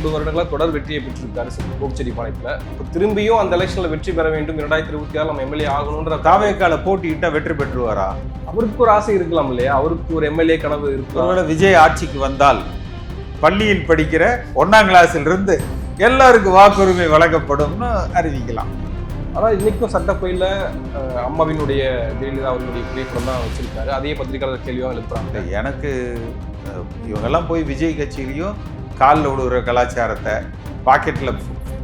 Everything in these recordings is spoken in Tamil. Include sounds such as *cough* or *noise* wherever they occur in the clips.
ரெண்டு வருடங்களா தொடர் வெற்றியை பெற்றிருக்காரு கோபிச்செட்டிப்பாளையத்துல இப்போ திரும்பியும் அந்த எலெக்ஷன்ல வெற்றி பெற வேண்டும். இரண்டாயிரத்தி இருபத்தி ஆறு நம்ம எம்எல்ஏ ஆகணும்ன்ற தாவேக்கால போட்டியிட்டா வெற்றி பெற்றுவாரா அவருக்கு ஒரு ஆசை இருக்கலாம் இல்லையா? அவருக்கு ஒரு எம்எல்ஏ கனவு ஒருவேளை விஜய் ஆட்சிக்கு வந்தால் பள்ளியில் படிக்கிற ஒன்னாம் கிளாஸில் இருந்து எல்லாருக்கும் வாக்குரிமை வழங்கப்படும்னு அறிவிக்கலாம். ஆனா இன்னைக்கும் சட்டப்பையில அம்மாவினுடைய ஜெயலலிதா அவர்களுடைய புகைப்படம் தான் வச்சிருக்காரு. அதே பத்திரிகையாளர் கேள்வியாக எழுப்புறாங்க. எனக்கு இவங்கெல்லாம் போய் விஜய் கட்சியிலையும் காலில் விடுகிற கலாச்சாரத்தை பாக்கெட்டில்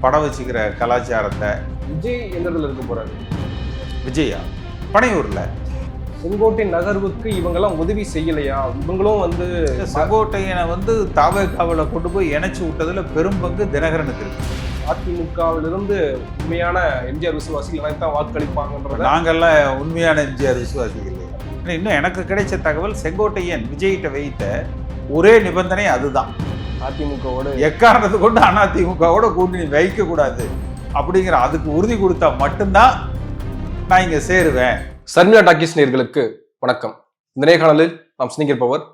படம் வச்சுக்கிற கலாச்சாரத்தை. விஜய் எந்த இடத்துல இருக்க போறாரு? விஜயா? பனையூரில். செங்கோட்டை நகர்வுக்கு இவங்கெல்லாம் உதவி செய்யலையா? இவங்களும் வந்து செங்கோட்டையனை வந்து தாவேக்காவில் கொண்டு போய் இணைச்சு விட்டதுல பெரும் பங்கு தினகரனுக்கு இருக்கு. அதிமுகவிலிருந்து உண்மையான எம்ஜிஆர் விசுவாசிகள் அனைத்தான் வாக்களிப்பாங்கன்றத நாங்கெல்லாம் உண்மையான எம்ஜிஆர் விசுவாசிகள் இன்னும் எனக்கு கிடைச்ச தகவல் செங்கோட்டையன் விஜய்கிட்ட வைத்த ஒரே நிபந்தனை அதுதான். அதிமுகவோட எக்காரணத்தை கொண்டு அதிமுகவோட கூட்டணி வைக்க கூடாது அப்படிங்கிற அதுக்கு உறுதி கொடுத்தா மட்டும்தான் நான் இங்க சேருவேன். சர்மிளா டாக்கிஸ் நேர்களுக்கு வணக்கம். இந்த நேர்காணலில் நாம் சிந்திக்கிருப்பவர்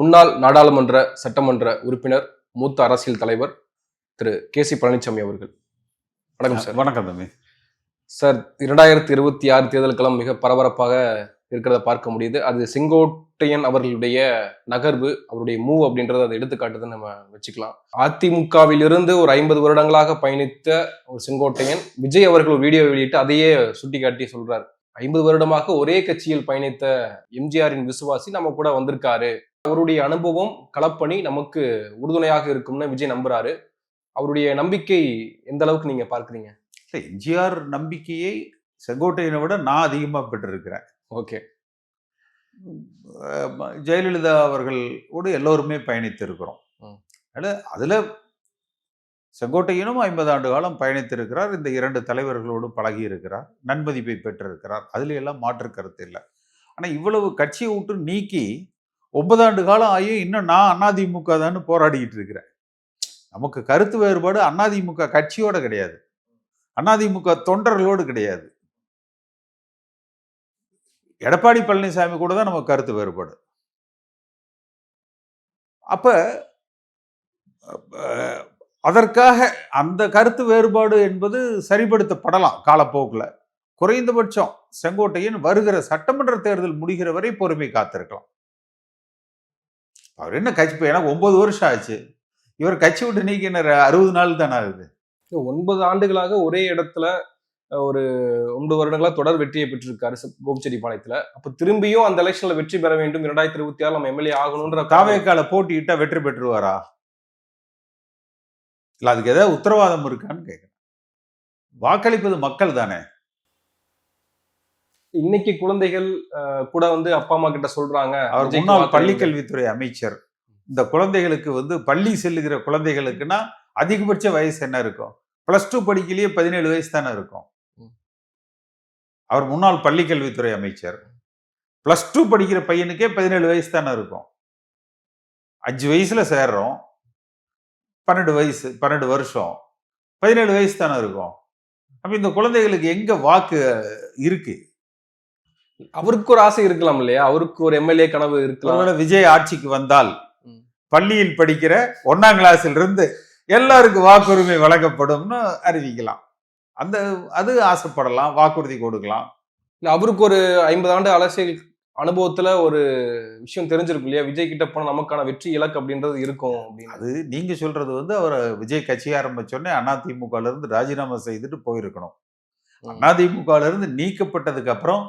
முன்னாள் நாடாளுமன்ற சட்டமன்ற உறுப்பினர் மூத்த அரசியல் தலைவர் திரு கே சி பழனிசாமி அவர்கள். வணக்கம் சார். வணக்கம் தம்பி. சார் இரண்டாயிரத்தி இருபத்தி ஆறு தேர்தலுக்கெல்லாம் மிக பரபரப்பாக இருக்கிறத பார்க்க முடியுது. அது செங்கோட்டையன் அவர்களுடைய நகர்வு அவருடைய மூவ் அப்படின்றத அதை எடுத்துக்காட்டுதுன்னு நம்ம வச்சுக்கலாம். அதிமுகவிலிருந்து ஒரு ஐம்பது வருடங்களாக பயணித்த ஒரு செங்கோட்டையன் விஜய் அவர்கள் ஒரு வீடியோ வெளியிட்டு அதையே சுட்டிக்காட்டி சொல்றாரு. ஐம்பது வருடமாக ஒரே கட்சியில் பயணித்த எம்ஜிஆரின் விசுவாசி நம்ம கூட வந்திருக்காரு. அவருடைய அனுபவம் களப்பணி நமக்கு உறுதுணையாக இருக்கும்னு விஜய் நம்புறாரு. அவருடைய நம்பிக்கை எந்த அளவுக்கு நீங்க பார்க்குறீங்க? இல்ல, எம்ஜிஆர் நம்பிக்கையை செங்கோட்டையனை விட நான் அதிகமாக பெற்றிருக்கிறேன். ஓகே. ஜெயலலிதா அவர்களோடு எல்லோருமே பயணித்திருக்கிறோம். அதில் அதில் செங்கோட்டையனும் ஐம்பது ஆண்டு காலம் பயணித்திருக்கிறார். இந்த இரண்டு தலைவர்களோடு பழகி இருக்கிறார் நன்மதிப்பை பெற்றிருக்கிறார். அதுல எல்லாம் மாற்று கருத்து இல்லை. ஆனால் இவ்வளவு கட்சியை விட்டு நீக்கி ஒன்பது ஆண்டு காலம் ஆகி இன்னும் நான் அதிமுக தான் போராடிக்கிட்டு இருக்கிறேன். நமக்கு கருத்து வேறுபாடு அதிமுக கட்சியோட கிடையாது. அதிமுக தொண்டர்களோடு கிடையாது. எடப்பாடி பழனிசாமி கூட தான் நமக்கு கருத்து வேறுபாடு. அப்ப அதற்காக அந்த கருத்து வேறுபாடு என்பது சரிப்படுத்தப்படலாம் காலப்போக்கில். குறைந்தபட்சம் செங்கோட்டையன் வருகிற சட்டமன்ற தேர்தல் முடிகிற வரை பொறுமை காத்திருக்கலாம். அவர் என்ன கட்சி எனக்கு ஒன்பது வருஷம் ஆச்சு. இவர் கட்சி விட்டு நீக்கின அறுபது நாள் தானே ஆகுது. ஒன்பது ஆண்டுகளாக ஒரே இடத்துல ஒரு ஒன்பது வருடங்களா தொடர் வெற்றியை பெற்றிருக்காரு கோபிச்செட்டிப்பாளையத்துல. அப்ப திரும்பியும் அந்த எலெக்ஷன்ல வெற்றி பெற வேண்டும். இரண்டாயிரத்தி இருபத்தி ஆறு நம்ம எம்எல்ஏ ஆகணும்ன்ற தாவேக்கால போட்டியிட்டா வெற்றி பெற்றுவாரா இல்ல அதுக்கு ஏதாவது உத்தரவாதம் இருக்கான்னு கேட்கிறேன் வாக்களிப்பது மக்கள் தானே? இன்னைக்கு குழந்தைகள் கூட வந்து அப்பா அம்மா கிட்ட சொல்றாங்க அவர் முன்னாள் வாக்களிங்க. பள்ளிக்கல்வித்துறை அமைச்சர். இந்த குழந்தைகளுக்கு வந்து பள்ளி செல்லுகிற குழந்தைகளுக்குன்னா அதிகபட்ச வயசு என்ன இருக்கும்? பிளஸ் டூ படிக்கலையே பதினேழு வயசு தானே இருக்கும். அவர் முன்னாள் பள்ளிக்கல்வித்துறை அமைச்சர். பிளஸ் டூ படிக்கிற பையனுக்கே பதினேழு வயசு தானே இருக்கும். அஞ்சு வயசுல சேர்றோம். பன்னெண்டு வயசு பன்னெண்டு வருஷம். பதினேழு வயசு தானே இருக்கும். அப்ப இந்த குழந்தைகளுக்கு எங்க வாக்கு இருக்கு? அவருக்கு ஒரு ஆசை இருக்கலாம் இல்லையா? அவருக்கு ஒரு எம்எல்ஏ கனவு இருக்கலாம். விஜய் ஆட்சிக்கு வந்தால். பள்ளியில் படிக்கிற ஒன்னாம் கிளாஸில் இருந்து எல்லாருக்கும் வாக்குரிமை வழங்கப்படும்னு அறிவிக்கலாம். அந்த அது ஆசைப்படலாம் வாக்குறுதி கொடுக்கலாம். இல்ல அவருக்கு ஒரு ஐம்பது ஆண்டு அரசியல் அனுபவத்துல ஒரு விஷயம் தெரிஞ்சிருக்கும் இல்லையா? விஜய் கிட்ட போனா நமக்கான வெற்றி இலக்கு அப்படின்றது இருக்கும் அப்படின்னு. அது நீங்க சொல்றது வந்து அவர் விஜய் கட்சி ஆரம்பிச்சோடனே அதிமுக ல இருந்து ராஜினாமா செய்துட்டு போயிருக்கணும். ம். அதிமுக ல இருந்து நீக்கப்பட்டதுக்கு அப்புறம்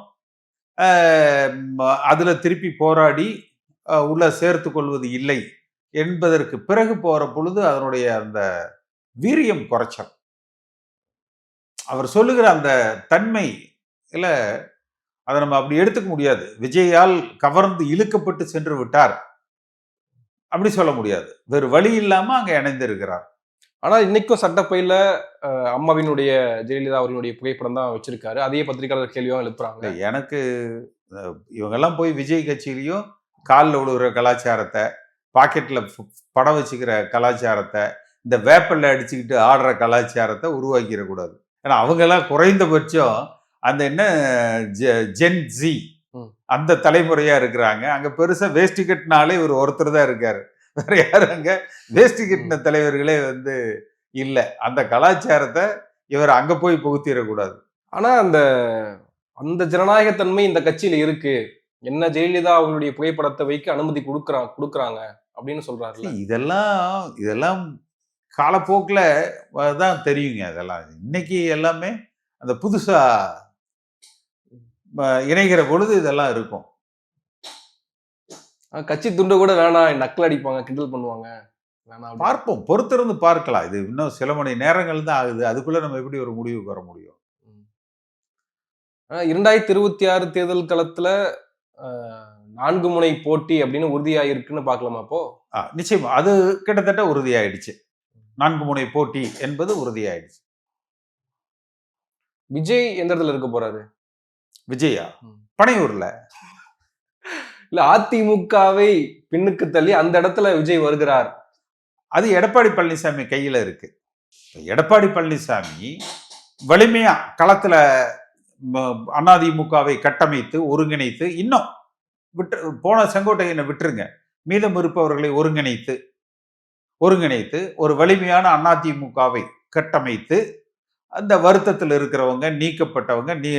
அதுல திருப்பி போராடி உள்ள சேர்த்து கொள்வது இல்லை என்பதற்கு பிறகு போற பொழுது அதனுடைய அந்த வீரியம் குறைச்சல். அவர் சொல்லுகிற அந்த தன்மை இல்ல அதை நம்ம அப்படி எடுத்துக்க முடியாது. விஜயால் கவர்ந்து இழுக்கப்பட்டு சென்று விட்டார். அப்படி சொல்ல முடியாது. வேறு வழி இல்லாம அங்க இணைந்திருக்கிறார். ஆனா இன்னைக்கும் சட்டப்பையில அம்மாவினுடைய ஜெயலலிதா அவர்களுடைய புகைப்படம் தான் வச்சிருக்காரு. அதே பத்திரிகையாளர் கேள்வியாக எழுப்புறாங்க. எனக்கு இவங்கெல்லாம் போய் விஜய் கட்சியிலையும் காலில் விழுகிற கலாச்சாரத்தை பாக்கெட்ல படம் வச்சுக்கிற கலாச்சாரத்தை இந்த வேப்பல்ல அடிச்சுக்கிட்டு ஆடுற கலாச்சாரத்தை உருவாக்கிடக்கூடாது ஏன்னா அவங்கெல்லாம் குறைந்தபட்சம் அந்த என்ன ஜெ- ஜென் ஜி. அந்த தலைமுறையா இருக்கிறாங்க. அங்க பெருசா வேஷ்டி கட்டினாலே இவர் ஒருத்தர் தான் இருக்காரு. வேற யாரும் அங்க? வேஷ்டி கட்டின தலைவர்களே வந்து இல்ல. அந்த கலாச்சாரத்தை இவர் அங்க போய் புகுத்திடக்கூடாது. ஆனா அந்த அந்த ஜனநாயகத்தன்மை இந்த கட்சியில இருக்கு. என்ன ஜெயலலிதா அவங்களுடைய புகைப்படத்தை வைக்க அனுமதி கொடுக்குறாங்க கொடுக்குறாங்க அப்படின்னு சொல்றாருல்ல. இதெல்லாம் இதெல்லாம் காலப்போக்கில் தான் தெரியுங்க அதெல்லாம். இன்னைக்கு எல்லாமே அந்த புதுசா ம, இணைகிற பொழுது இதெல்லாம் இருக்கும். கட்சி துண்டு கூட வேணாம் நக்கல் அடிப்பாங்க கிண்டல் பண்ணுவாங்க. பார்ப்போம். பொறுத்திருந்து பார்க்கலாம். இது இன்னும் சில மணி நேரங்கள் தான் ஆகுது. அதுக்குள்ள நம்ம எப்படி ஒரு முடிவுக்கு வர முடியும்? இரண்டாயிரத்தி இருபத்தி ஆறு தேர்தல் களத்துல நான்கு முனை போட்டி அப்படின்னு உறுதியாயிருக்குன்னு பார்க்கலாமா அப்போ? நிச்சயமா. அது கிட்டத்தட்ட உறுதியாயிடுச்சு. நான்கு முனை போட்டி என்பது உறுதியாயிடுச்சு. விஜய் எந்த இடத்துல இருக்க போறாரு? விஜயா. பனையூர்ல. இல்ல அதிமுகவை பின்னுக்கு தள்ளி அந்த இடத்துல விஜய் வருகிறார். அது எடப்பாடி பழனிசாமி கையில இருக்கு. எடப்பாடி பழனிசாமி வலிமையா களத்துல அதிமுகவை கட்டமைத்து ஒருங்கிணைத்து இன்னும் விட்டு போன செங்கோட்டையனை விட்டுருங்க. மீதம் இருப்பவர்களை ஒருங்கிணைத்து ஒருங்கிணைத்து ஒரு வலிமையான அதிமுகவை கட்டமைத்து அந்த வருத்தத்தில் இருக்கிறவங்க நீக்கப்பட்டவங்க நீ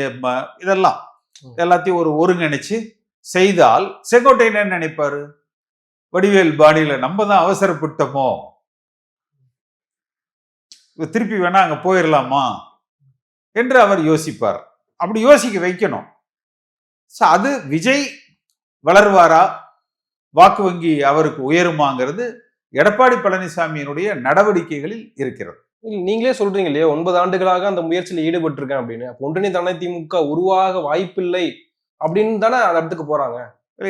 இதெல்லாம். எல்லாத்தையும் ஒரு ஒருங்கிணைச்சு செய்தால் செங்கோட்டையன் என்ன நினைப்பாரு? வடிவேல் பாணியில நம்ம தான் அவசரப்பட்டோமோ? திருப்பி வேணா அங்க போயிடலாமா என்று அவர் யோசிப்பார். அப்படி யோசிக்க வைக்கணும். So, அது விஜய் வளர்வாரா? வாக்கு வங்கி அவருக்கு உயருமாங்கிறது எடப்பாடி பழனிசாமியினுடைய நடவடிக்கைகளில் இருக்கிறது. நீங்களே சொல்றீங்க இல்லையா? ஒன்பது ஆண்டுகளாக அந்த முயற்சியில் ஈடுபட்டிருக்கேன் அப்படின்னு. அப்ப ஒன்றிணைந்த அதிமுக உருவாக வாய்ப்பில்லை அப்படின்னு தானே அந்த இடத்துக்கு போறாங்க.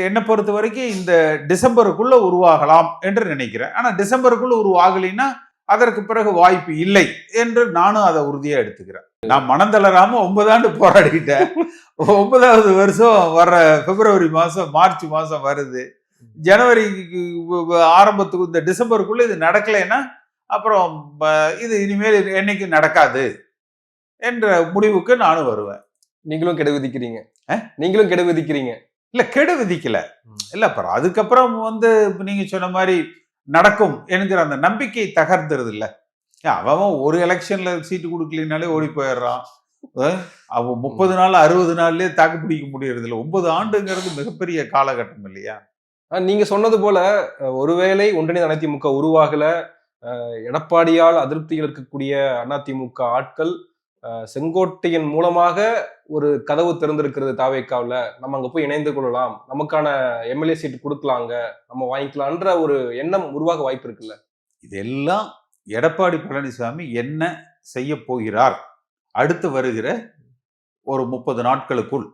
என்னை பொறுத்த வரைக்கும் இந்த டிசம்பருக்குள்ள உருவாகலாம் என்று நினைக்கிறேன். ஆனா டிசம்பருக்குள்ள உருவாகலைன்னா அதற்கு பிறகு வாய்ப்பு இல்லை என்று நானும் அதை உறுதியா எடுத்துக்கிறேன். நான் மனம் தளராம ஒன்பது ஆண்டு போராடிட்டேன் ஒன்பதாவது வருஷம் வர்ற பிப்ரவரி மாசம் மார்ச் மாசம் வருது. ஜனவரி ஆரம்பத்துக்கு இந்த டிசம்பருக்குள்ள இது நடக்கலைன்னா அப்புறம் இது இனிமேல் என்னைக்கு நடக்காது என்ற முடிவுக்கு நானும் வருவேன். நீங்களும் கெடு விதிக்கிறீங்க? நீங்களும் கெடு விதிக்கிறீங்க. இல்ல கெடு விதிக்கல. இல்ல அப்புறம் அதுக்கப்புறம் வந்து நீங்க சொன்ன மாதிரி நடக்கும் என்கிற அந்த நம்பிக்கை தகர்ந்துருது இல்ல அவன் ஒரு எலெக்ஷன்ல சீட்டு கொடுக்கலினாலே ஓடி போயிடுறான். அவன் முப்பது நாள் அறுபது நாள்லயே தாக்கு பிடிக்க முடியறது இல்ல ஒன்பது ஆண்டுங்கிறது மிகப்பெரிய காலகட்டம் இல்லையா? நீங்க சொன்னது போல ஒருவேளை ஒன்றிணைந்த அதிமுக உருவாகல எடப்பாடியால் அதிருப்தியில் இருக்கக்கூடிய அதிமுக ஆட்கள் செங்கோட்டையன் மூலமாக ஒரு கதவு திறந்திருக்கிறது தாவேக்காவில் நம்ம அங்க போய் இணைந்து கொள்ளலாம் நமக்கான எம்எல்ஏ சீட் கொடுக்கலாங்க நம்ம வாங்கிக்கலான்ற ஒரு எண்ணம் உருவாக வாய்ப்பு இருக்குல்ல? இதெல்லாம் எடப்பாடி பழனிசாமி என்ன செய்ய போகிறார்? அடுத்து வருகிற ஒரு முப்பது நாட்களுக்குள்.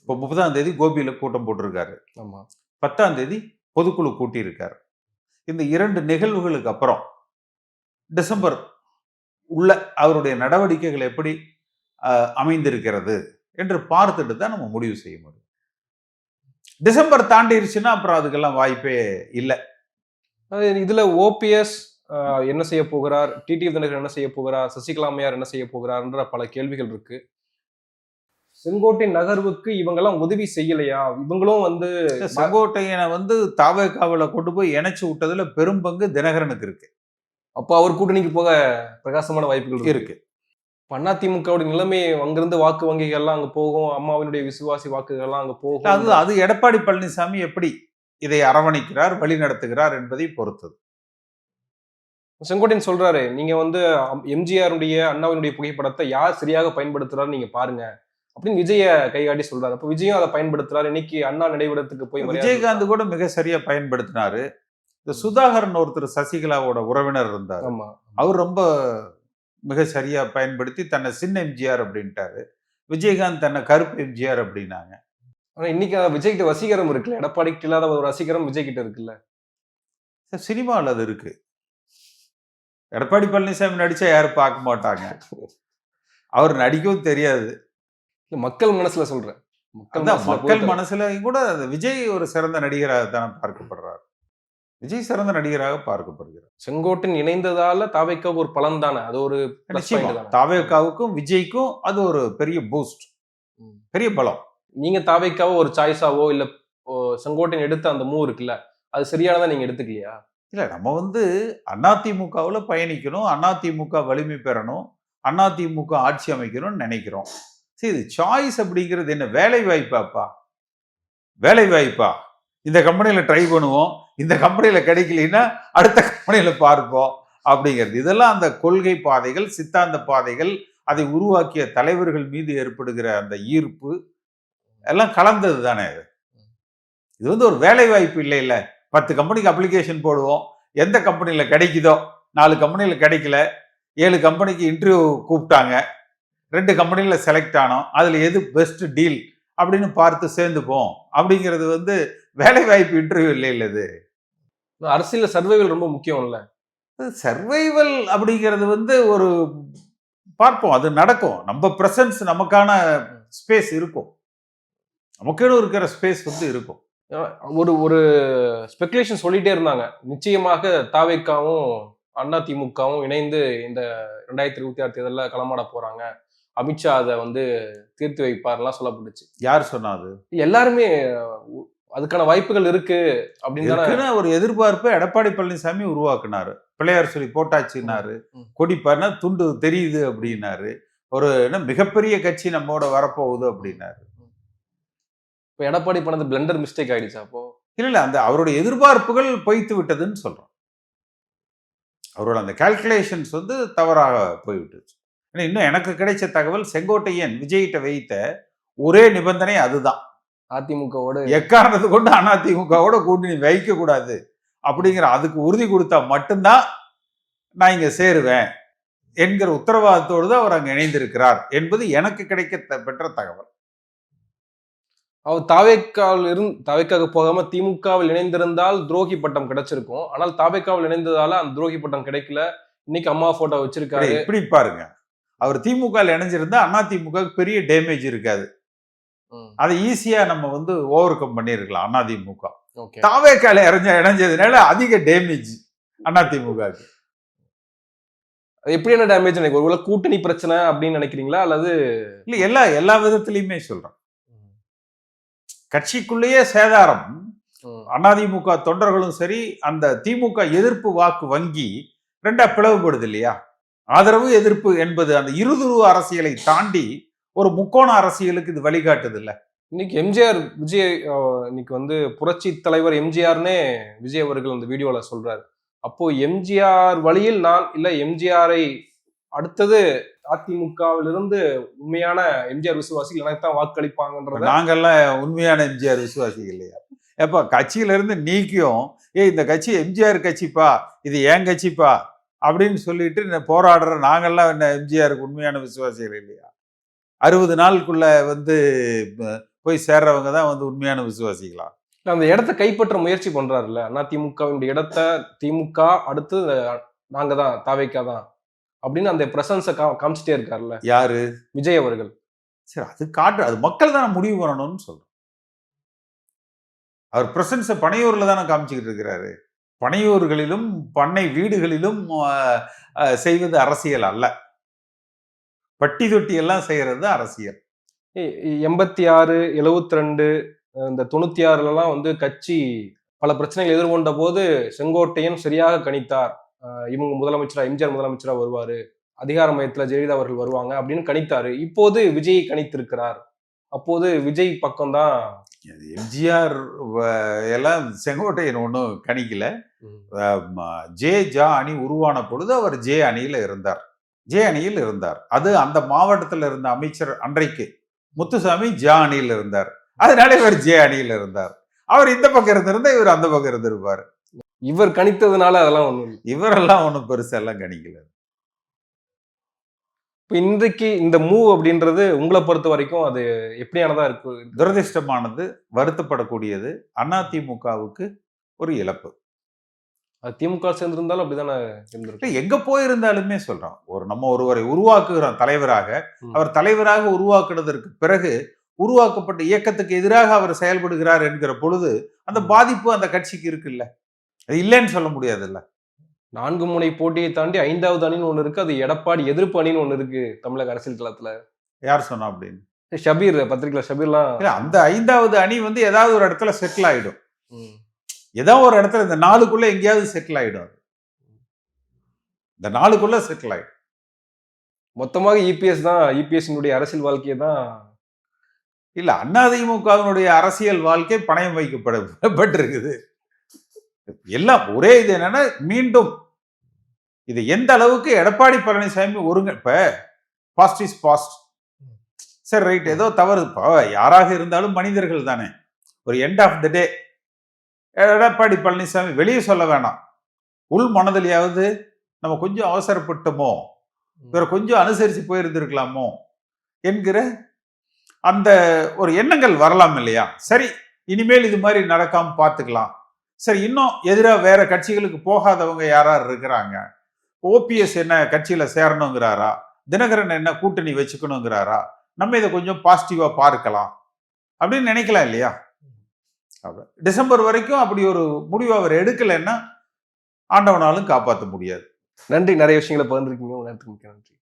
இப்போ முப்பதாம் தேதி கோபியில கூட்டம் போட்டிருக்காரு. ஆமா. பத்தாம் தேதி பொதுக்குழு கூட்டியிருக்கார். இந்த இரண்டு நிகழ்வுகளுக்கு அப்புறம் டிசம்பர் உள்ள அவருடைய நடவடிக்கைகள் எப்படி அமைந்திருக்கிறது என்று பார்த்துட்டு தான் நம்ம முடிவு செய்ய முடியும். டிசம்பர் தாண்டிருச்சுன்னா அப்புறம் அதுக்கெல்லாம் வாய்ப்பே இல்லை. இதில் ஓபிஎஸ் என்ன செய்ய போகிறார் டிடி தினகர் என்ன செய்ய போகிறார் சசிகலாமையார் என்ன செய்ய போகிறார்ன்ற பல கேள்விகள் இருக்குது செங்கோட்டை நகர்வுக்கு இவங்கெல்லாம் உதவி செய்யலையா? இவங்களும் வந்து செங்கோட்டையனை வந்து தாவேக்காவில் கொண்டு போய் இணைச்சு விட்டதுல பெரும் பங்கு தினகரனுக்கு இருக்கு. அப்போ அவர் கூட்டணிக்கு போக பிரகாசமான வாய்ப்புகள் இருக்கு. அதிமுகவுடைய நிலைமை அங்கிருந்து வாக்கு வங்கிகள்லாம் அங்க போகும் அம்மாவினுடைய விசுவாசி வாக்குகள்லாம் அங்க அது போகும். அது எடப்பாடி பழனிசாமி எப்படி இதை அரவணைக்கிறார் வழி நடத்துகிறார் என்பதை பொறுத்தது. செங்கோட்டையன் சொல்றாரு நீங்க வந்து எம்ஜிஆருடைய அண்ணாவினுடைய புகைப்படத்தை யார் சரியாக பயன்படுத்துறாரு நீங்க பாருங்க. அப்படின்னு விஜய கைகாட்டி சொல்றாரு. அப்ப விஜயும் அதை பயன்படுத்துறாரு. இன்னைக்கு அண்ணா நினைவிடத்துக்கு போய் விஜயகாந்த் கூட மிக சரியா பயன்படுத்தினாரு. இந்த சுதாகரன் ஒருத்தர் சசிகலாவோட உறவினர் இருந்தார். அவர் ரொம்ப மிக சரியா பயன்படுத்தி தன்னை சின்ன எம்ஜிஆர் அப்படின்ட்டாரு. விஜயகாந்த் தன்னை கருப்பு எம்ஜிஆர் அப்படின்னாங்க. ஆனா இன்னைக்கு விஜய் கிட்ட வசீகரம் இருக்குல்ல. எடப்பாடி கிட்ட இல்லாத ஒரு வசீகரம் விஜய் கிட்ட இருக்குல்ல சினிமாவில் அது இருக்கு. எடப்பாடி பழனிசாமி நடிச்சா யாரும் பார்க்க மாட்டாங்க. *laughs* அவர் நடிக்கவும் தெரியாது. மக்கள் மனசுல சொல்றேன். மக்கள் மனசுல கூட விஜய் ஒரு சிறந்த நடிகராக தான் பார்க்கப்படுறார். விஜய் சிறந்த நடிகராக பார்க்கப்படுகிறார். செங்கோட்டன் இணைந்ததால தாவைக்காவுக்கு ஒரு பலன் தானே. அது ஒரு. தாவேக்காவுக்கும் விஜய்க்கும் அது ஒரு பெரிய பூஸ்ட் ம். பெரிய பலம். நீங்க தாவைக்காவோ ஒரு சாய்ஸாவோ இல்ல ஓ, செங்கோட்டையன் எடுத்த அந்த மூவ் இருக்குல்ல அது சரியானதா நீங்க எடுத்துக்கலையா? இல்ல நம்ம வந்து அதிமுகவுல பயணிக்கணும் அதிமுக வலிமை பெறணும் அதிமுக ஆட்சி அமைக்கணும்னு நினைக்கிறோம். சரி இது சாய்ஸ் அப்படிங்கிறது என்ன? வேலை வாய்ப்பாப்பா? வேலை வாய்ப்பா? இந்த கம்பெனியில் ட்ரை பண்ணுவோம். இந்த கம்பெனியில் கிடைக்கலன்னா அடுத்த கம்பெனியில் பார்ப்போம் அப்படிங்கிறது. இதெல்லாம் அந்த கொள்கை பாதைகள் சித்தாந்த பாதைகள் அதை உருவாக்கிய தலைவர்கள் மீது ஏற்படுகிற அந்த ஈர்ப்பு எல்லாம் கலந்தது தானே இது இது வந்து ஒரு வேலை வாய்ப்பு இல்லை இல்லை பத்து கம்பெனிக்கு அப்ளிகேஷன் போடுவோம். எந்த கம்பெனியில் கிடைக்குதோ? நாலு கம்பெனியில் கிடைக்கல. ஏழு கம்பெனிக்கு இன்டர்வியூ கூப்பிட்டாங்க. ரெண்டு கம்பெனியில் செலக்ட் ஆனோம். அதில் எது பெஸ்ட் டீல்? அப்படின்னு பார்த்து சேர்ந்துப்போம். அப்படிங்கிறது வந்து வேலை வாய்ப்பு இன்டர்வியூ இல்லை இல்லை இது அரசியல் சர்வைவல் ரொம்ப முக்கியம் இல்ல சர்வைவல் அப்படிங்கிறது வந்து ஒரு பார்ப்போம். அது நடக்கும். நம்ம பிரசன்ஸ் நமக்கான ஸ்பேஸ் இருக்கும். நமக்குன்னு இருக்கிற ஸ்பேஸ் வந்து இருக்கும். ஒரு ஒரு ஸ்பெகுலேஷன் சொல்லிட்டே இருந்தாங்க. நிச்சயமாக தாவேக்காவும் அதிமுகவும் இணைந்து இந்த ரெண்டாயிரத்தி இருபத்தி ஆறு தேர்தலில் களமாட போறாங்க. அமித்ஷா அதை வந்து தீர்த்து வைப்பார்லாம் சொல்லப்பட்டுச்சு. யார் சொன்னாது எல்லாருமே அதுக்கான வாய்ப்புகள் இருக்கு அப்படின்னு ஒரு எதிர்பார்ப்பை எடப்பாடி பழனிசாமி உருவாக்குனாரு. பிள்ளையார் சொல்லி போட்டாச்சுன்னாரு. ம். கொடிப்பாருன்னா துண்டு தெரியுது அப்படின்னாரு. ஒரு என்ன மிகப்பெரிய கட்சி நம்மோட வரப்போகுது அப்படின்னாரு. இப்ப எடப்பாடி பண்ணது பிளண்டர் மிஸ்டேக் ஆயிடுச்சு அப்போ? இல்ல இல்ல அந்த அவருடைய எதிர்பார்ப்புகள் பொய்த்து விட்டதுன்னு சொல்றோம். அவரோட அந்த கால்குலேஷன்ஸ் வந்து தவறாக போய்விட்டுச்சு. இன்னும் எனக்கு கிடைச்ச தகவல் செங்கோட்டையன் விஜய்கிட்ட வைத்த ஒரே நிபந்தனை அதுதான். அதிமுகவோட எக்காரணத்தை கொண்டு அதிமுகவோட கூட்டணி வைக்க கூடாது அப்படிங்கிற அதுக்கு உறுதி கொடுத்தா மட்டும்தான் நான் இங்க சேருவேன் என்கிற உத்தரவாதத்தோடு தான் அவர் அங்க இணைந்திருக்கிறார் என்பது எனக்கு கிடைக்க பெற்ற தகவல். அவர் தாவேக்காவில் இருந்து தாவேக்காவுக்கு போகாம திமுகவில் இணைந்திருந்தால் துரோகி பட்டம் கிடைச்சிருக்கும். ஆனால் தாவேக்காவில் இணைந்ததால அந்த துரோகி பட்டம் கிடைக்கல. இன்னைக்கு அம்மா போட்டோ வச்சிருக்காரு. இப்படி பாருங்க. அவர் திமுக ல இணைஞ்சிருந்தா அதிமுக பெரிய டேமேஜ் இருக்காது. அதை ஈஸியா நம்ம வந்து ஓவர் கம் பண்ணியிருக்கலாம் அதிமுக தாவேக்கால இறஞ்ச இணைஞ்சதுனால அதிக டேமேஜ் அதிமுக க்கு. அது எப்படியான டேமேஜ் எனக்கு ஒருவேளை கூட்டணி பிரச்சனை அப்படின்னு நினைக்கிறீங்களா? அல்லது இல்ல எல்லா எல்லா விதத்திலையுமே சொல்றேன். கட்சிக்குள்ளேயே சேதாரம். அதிமுக தொண்டர்களும் சரி அந்த திமுக எதிர்ப்பு வாக்கு வங்கி ரெண்டா பிளவுபடுது இல்லையா? ஆதரவு எதிர்ப்பு என்பது அந்த இருதுருவ அரசியலை தாண்டி ஒரு முக்கோண அரசியலுக்கு இது வழிகாட்டுது இல்ல இன்னைக்கு எம்ஜிஆர் விஜய் இன்னைக்கு வந்து புரட்சி தலைவர் எம்ஜிஆர்னே விஜய் அவர்கள் அந்த வீடியோல சொல்றாரு. அப்போ எம்ஜிஆர் வழியில் நான் இல்ல எம்ஜிஆரை அடுத்தது அதிமுகவிலிருந்து உண்மையான எம்ஜிஆர் விசுவாசிகள் எனக்கு தான் வாக்களிப்பாங்கன்றத நாங்கெல்லாம் உண்மையான எம்ஜிஆர் விசுவாசிகள் இல்லையா? எப்ப கட்சியில இருந்து நீக்கியும் ஏய் இந்த கட்சி எம்ஜிஆர் கட்சிப்பா? இது ஏன் கட்சிப்பா? அப்படின்னு சொல்லிட்டு இந்த போராடுற நாங்கெல்லாம் என்ன எம்ஜிஆருக்கு உண்மையான விசுவாசிகள் இல்லையா? அறுபது நாளுக்குள்ள வந்து போய் சேர்றவங்க தான் வந்து உண்மையான விசுவாசிகளா? அந்த இடத்த கைப்பற்ற முயற்சி பண்றாருல்ல. அண்ணா திமுகவினுடைய இடத்த திமுக அடுத்து நாங்க தான் தாவைக்கா தான் அப்படின்னு அந்த பிரசன்ஸை காமிச்சிட்டே இருக்காருல்ல. யாரு? விஜய் அவர்கள். சரி அது காட்டு அது மக்கள் தானே முடிவு பண்ணணும்னு சொல்றோம். அவர் பிரசன்ஸை பனையூர்ல தானே காமிச்சுக்கிட்டு இருக்கிறாரு. பனையூர்களிலும் பண்ணை வீடுகளிலும் செய்வது அரசியல் அல்ல. பட்டி தொட்டி எல்லாம் செய்யறது அரசியல். எண்பத்தி ஆறு எழுவத்தி ரெண்டு இந்த தொண்ணூத்தி ஆறுலலாம் வந்து கட்சி பல பிரச்சனைகள் எதிர்கொண்ட போது செங்கோட்டையன் சரியாக கணித்தார். இவங்க முதலமைச்சரா எம்ஜிஆர் முதலமைச்சரா வருவாரு. அதிகார மையத்துல ஜெயலலிதா அவர்கள் வருவாங்க அப்படின்னு கணித்தாரு. இப்போது விஜய் கணித்திருக்கிறார். அப்போது விஜய் பக்கம்தான் எம்ஜிஆர் எல்லாம் செங்கோட்டையன் ஒன்றும் கணிக்கல. ஜே ஜா அணி உருவான பொழுது அவர் ஜே அணியில இருந்தார். ஜே அணியில் இருந்தார். அது அந்த மாவட்டத்தில் இருந்த அமைச்சர் அன்றைக்கு முத்துசாமி ஜா அணியில் இருந்தார். அதனால இவர் ஜே அணியில் இருந்தார். அவர் இந்த பக்கம் இருந்திருந்தா இவர் அந்த பக்கம் இருந்திருப்பார். இவர் கணித்ததுனால அதெல்லாம் இல்லை. இவரெல்லாம் ஒன்றும் பெருசெல்லாம் கணிக்கல. இப்ப இன்றைக்கு இந்த மூவ் அப்படின்றது உங்களை பொறுத்த வரைக்கும் அது எப்படியானதா இருக்கு? துரதிர்ஷ்டமானது வருத்தப்படக்கூடியது அதிமுகவுக்கு ஒரு இழப்பு. அது திமுக சேர்ந்திருந்தாலும் அப்படிதானே இருந்திருக்கு எங்க போயிருந்தாலுமே சொல்றோம். ஒரு நம்ம ஒருவரை உருவாக்குகிறோம் தலைவராக. அவர் தலைவராக உருவாக்குனதற்கு பிறகு உருவாக்கப்பட்ட இயக்கத்துக்கு எதிராக அவர் செயல்படுகிறார் என்கிற பொழுது அந்த. பாதிப்பு அந்த கட்சிக்கு இருக்குல்ல. அது இல்லைன்னு சொல்ல முடியாதுல்ல. நான்கு முனை போட்டியை தாண்டி ஐந்தாவது அணின்னு ஒண்ணு இருக்கு. அது எடப்பாடி எதிர்ப்பு அணின்னு ஒண்ணு இருக்கு தமிழக அரசியல் களத்துல. யார் சொன்னா அப்படின்னு? ஷபீர் பத்திரிகையில ஷபீர்லாம் அந்த ஐந்தாவது அணி வந்து ஏதாவது ஒரு இடத்துல செட்டில் ஆயிடும். ஏதோ ஒரு இடத்துல இந்த நாளுக்குள்ள எங்கேயாவது செட்டில் ஆயிடும் அது. இந்த நாளுக்குள்ள செட்டில் ஆயிடும். மொத்தமாக இபிஎஸ் தான் இபிஎஸ்னுடைய அரசியல் வாழ்க்கையை தான். இல்ல அதிமுகவினுடைய அரசியல் வாழ்க்கை பணயம் வைக்கப்படப்பட்டிருக்குது எல்லாம் ஒரே இது என்னன்னா மீண்டும் இது எந்த அளவுக்கு எடப்பாடி பழனிசாமி ஒருங்க இப்ப பாஸ்ட் இஸ் பாஸ்ட் சரி ரைட் ஏதோ தவறு இப்போ யாராக இருந்தாலும் மனிதர்கள் தானே. ஒரு end of the day Edappadi Palaniswami வெளியே சொல்ல வேணாம். உள் மனதிலையாவது நம்ம கொஞ்சம் அவசரப்பட்டோமோ வேற கொஞ்சம் அனுசரித்து போயிருந்திருக்கலாமோ என்கிற அந்த ஒரு எண்ணங்கள் வரலாம் இல்லையா? சரி இனிமேல் இது மாதிரி நடக்காம பார்த்துக்கலாம். சரி இன்னும் எதிராக வேற கட்சிகளுக்கு போகாதவங்க யாரார் இருக்கிறாங்க? ஓபிஎஸ் என்ன கட்சியில் சேரணுங்கிறாரா? தினகரன் என்ன கூட்டணி வச்சுக்கணுங்கிறாரா? நம்ம இதை கொஞ்சம் பாசிட்டிவாக பார்க்கலாம். அப்படின்னு நினைக்கலாம் இல்லையா? டிசம்பர் வரைக்கும் அப்படி ஒரு முடிவு அவர் எடுக்கலைன்னா ஆண்டவனாலும் காப்பாற்ற முடியாது. நன்றி. நிறைய விஷயங்களை பகிர்ந்துருக்கீங்க. நேரத்துக்கு நன்றி.